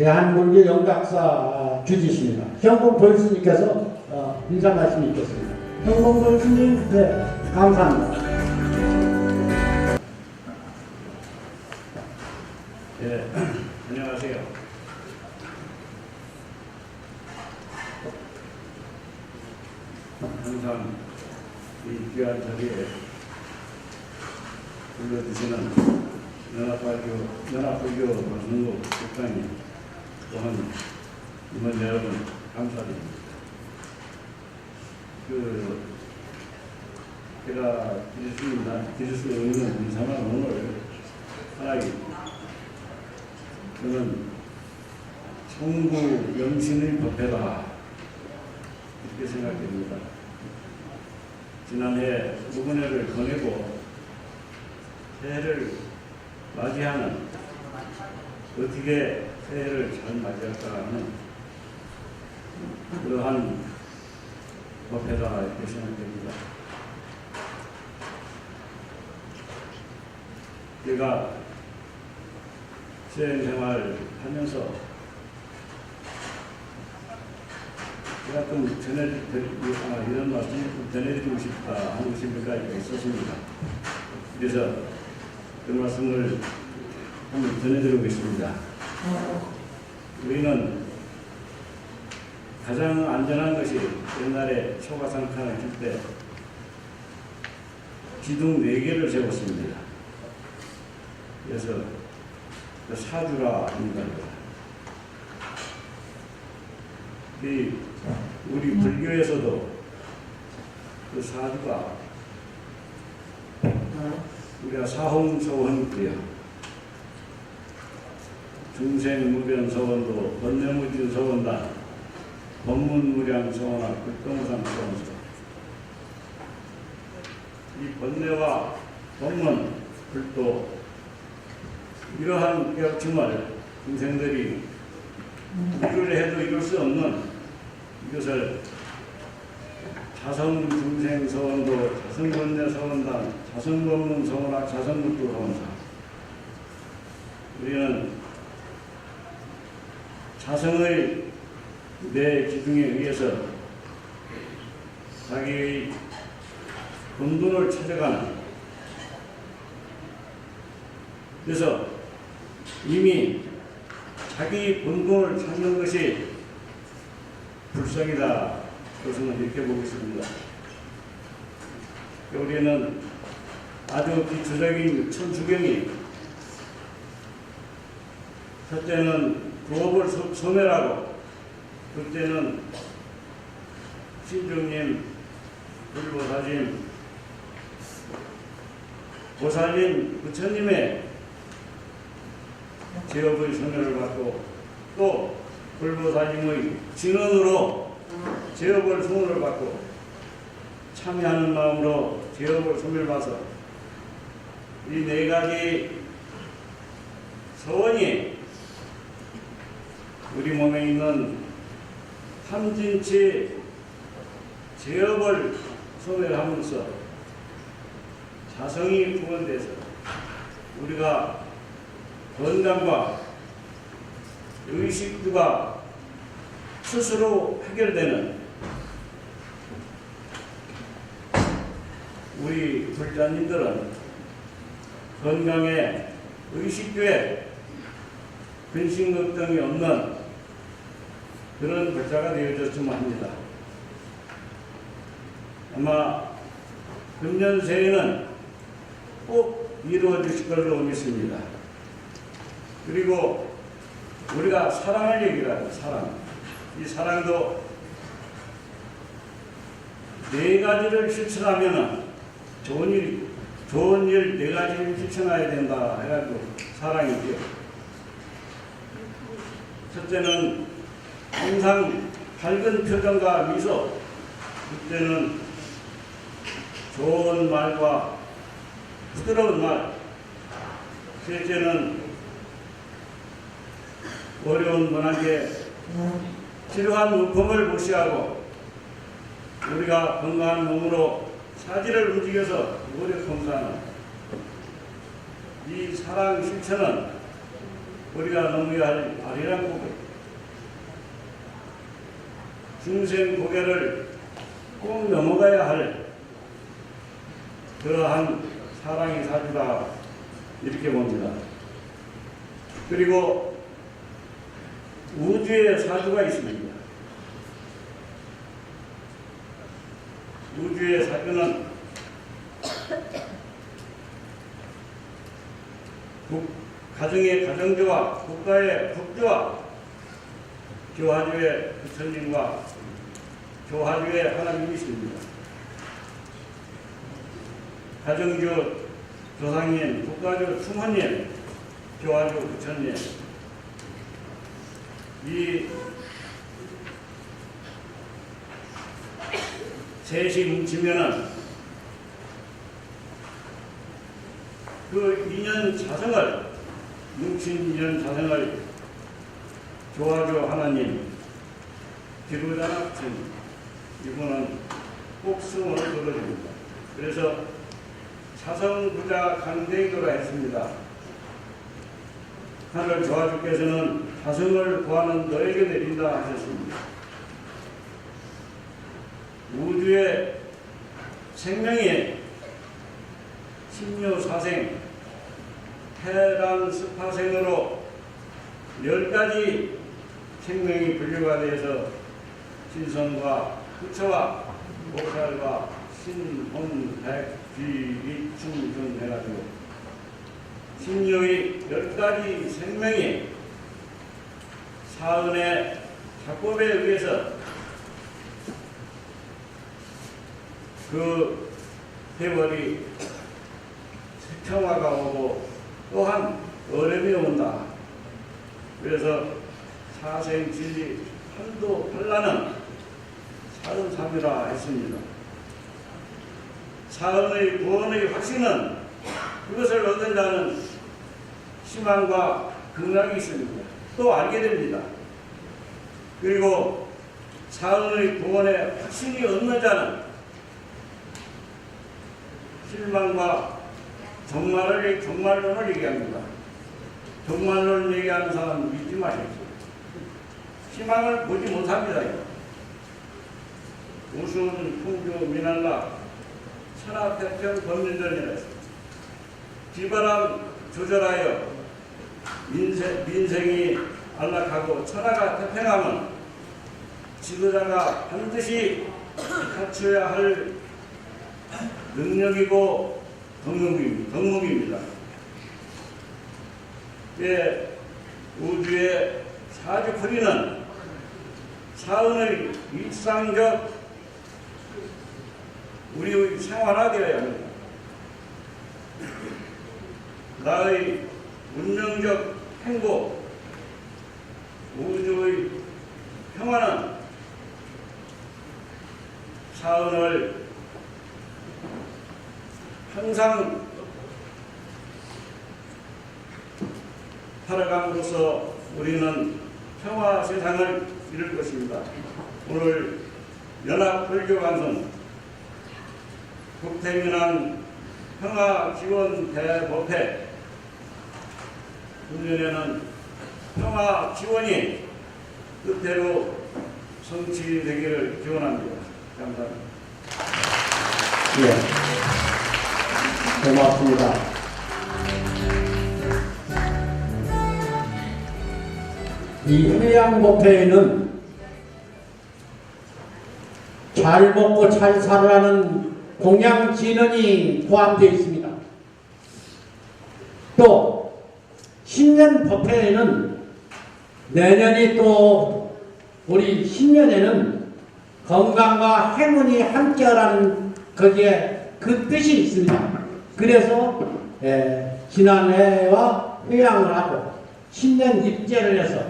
대한문교 영각사 주지십니다. 현봉 벌스님께서 어, 인사 말씀이 있겠습니다. 현봉 벌스님, 네, 감사합니다. 예, 안녕하세요. 항상 이 귀한 자리에 불러주시는 연합발교, 연합불교 방송국 국장님 또한 임원 여러분 감사드립니다. 그 제가 기술입니다. 기술 의원은 인사만 오늘 하나의 저는 청구 영신의 법회다 이렇게 생각됩니다. 지난해 무근회를 보내고 새해를 맞이하는 어떻게 새해를 잘 맞이할까 하는 그러한 법회다 이렇게 생각됩니다. 제가 수행 생활 하면서 제가 좀 전해드리고 아, 이런 말씀 좀 전해드리고 싶다 하는 생각가 있었습니다. 그래서 그 말씀을 한번 전해드리겠습니다. 우리는 가장 안전한 것이 옛날에 초가상탄을 칠때 기둥 네 개를 세웠습니다. 그래서 그 사주라. 이 우리 불교에서도 그 사주가 우리가 사홍서원이고요. 중생무변서원도 번뇌무진서원단 법문무량서원과 극동산서원서 이 번뇌와 법문, 불도 이러한 깨우침을 중생들이 이를 해도 이룰 수 없는 이것을 자성 중생 서원도 자성건대 서원단 자성 법문 서원학 자성문도 서원사. 우리는 자성의 내 기둥에 의해서 자기의 본분을 찾아가는 그래서 이미 자기 본분을 찾는 것이 불성이다. 그것은 이렇게 보고 있습니다. 우리는 아주 기초적인 천주경이 첫째는 부업을 소- 소멸하고 둘째는 신중님, 불보사님, 보살님, 부처님의 제업의 소멸을 받고 또 불보사님의 진언으로 제업을 소멸을 받고 참여하는 마음으로 제업을 소멸받아서 이 네 가지 서원이 우리 몸에 있는 삼진치 제업을 소멸하면서 자성이 구원돼서 우리가 건강과 의식주가 스스로 해결되는 우리 불자님들은 건강에 의식주에 근심 걱정이 없는 그런 불자가 되어졌으면 합니다. 아마 금년 새해는 꼭 이루어 주실 걸로 믿습니다. 그리고 우리가 사랑을 얘기하는 사랑. 이 사랑도 네 가지를 실천하면은 좋은 일, 좋은 일 네 가지를 실천해야 된다 해가지고 사랑이죠. 첫째는 항상 밝은 표정과 미소. 둘째는 좋은 말과 부드러운 말. 셋째는 어려운 분에게 필요한 물품을 무시하고 우리가 건강한 몸으로 사지를 움직여서 노력 봉사하는 이 사랑 실천은 우리가 넘어야 할꼭 중생 고개를 꼭 넘어가야 할 그러한 사랑의 사주다 이렇게 봅니다. 그리고 우주의 사주가 있습니다. 우주의 사주는 국, 가정의 가정주와 국가의 국주와 교화주의 부처님과 교화주의 하나님이십니다. 가정주 조상님, 국가주 충원님, 교화주 부처님. 이 셋이 뭉치면은 그 인연 자성을 뭉친 인연 자성을 교화주 하나님. 기루자나 전 이분은 꼭 승을 들어줍니다. 그래서 자성부자 강대교라 했습니다. 하늘 조화주께서는 자성을 구하는 너에게 내린다 하셨습니다. 우주의 생명이 신묘사생, 태란스파생으로 열 가지 생명이 분류가 되어서 신성과 부처와 목살과 신혼, 백, 귀, 충, 해가지고 신묘의 열 가지 생명이 사은의 작법에 의해서 그 세월이 평화가 오고 또한 어려움이 온다. 그래서 사생 진리 한도 팔라는 사은삼이라 했습니다. 사은의 구원의 확신은 그것을 얻은 자는 희망과 극락이 있습니다. 또 알게 됩니다. 그리고 사은의 구원의 확신이 없는 자는 실망과 정말을 정말론을 얘기합니다. 정말론을 얘기하는 사람 믿지 마십시오. 희망을 보지 못합니다. 우순, 풍주, 미날라, 천하 태평 범민전이라 했습니다. 비바람 조절하여 민생, 민생이 안락하고 천하가 태평하면 지도자가 반드시 갖춰야 할 능력이고 덕목입니다. 예, 우주의 사주 풀이는 사은의 일상적 우리의 생활화 되어야 합니다. 나의 운명적 행복, 우주의 평화는 사은을 항상 살아감으로써 우리는 평화 세상을 이룰 것입니다. 오늘 연합불교관선 국태민한 평화 지원 대법회 금년에는 평화 지원이 뜻대로 성취되기를 기원합니다. 감사합니다. 예. 고맙습니다. 이 해양법회에는 잘 먹고 잘 살아라는 공양 진언이 포함되어 있습니다. 또 신년 법회에는 내년이 또 우리 신년에는 건강과 행운이 함께하라는 거기에 그 뜻이 있습니다. 그래서 에, 지난해와 회양을 하고 신년 입제를 해서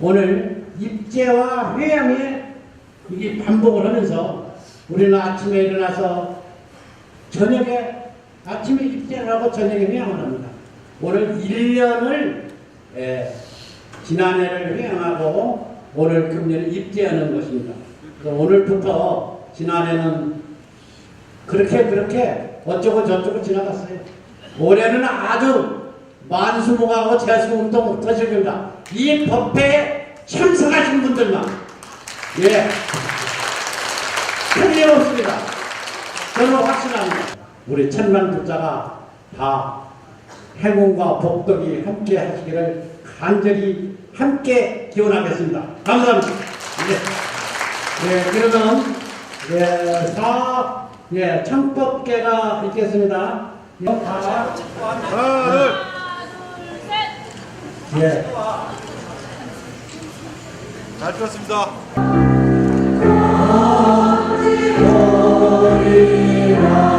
오늘 입제와 회양에 이게 반복을 하면서 우리는 아침에 일어나서 저녁에 아침에 입제를 하고 저녁에 회양을 합니다. 오늘 1년을 에, 지난해를 회양하고 오늘 금년에 입제하는 것입니다. 그래서 오늘부터 지난해는 그렇게 그렇게 어쩌고 저쩌고 지나갔어요. 올해는 아주 만수무강하고 재수운동 터질 겁니다. 이 법회에 참석하신 분들만 예. 틀림없습니다. 저는 확신합니다. 우리 천만 국자가 다 행운과 복덕이 함께 하시기를 간절히 함께 기원하겠습니다. 감사합니다. 예. 예, 그러면 예, 사, 예, 창법계가 있겠습니다. 예, 다, 예. 잘 들었습니다. God.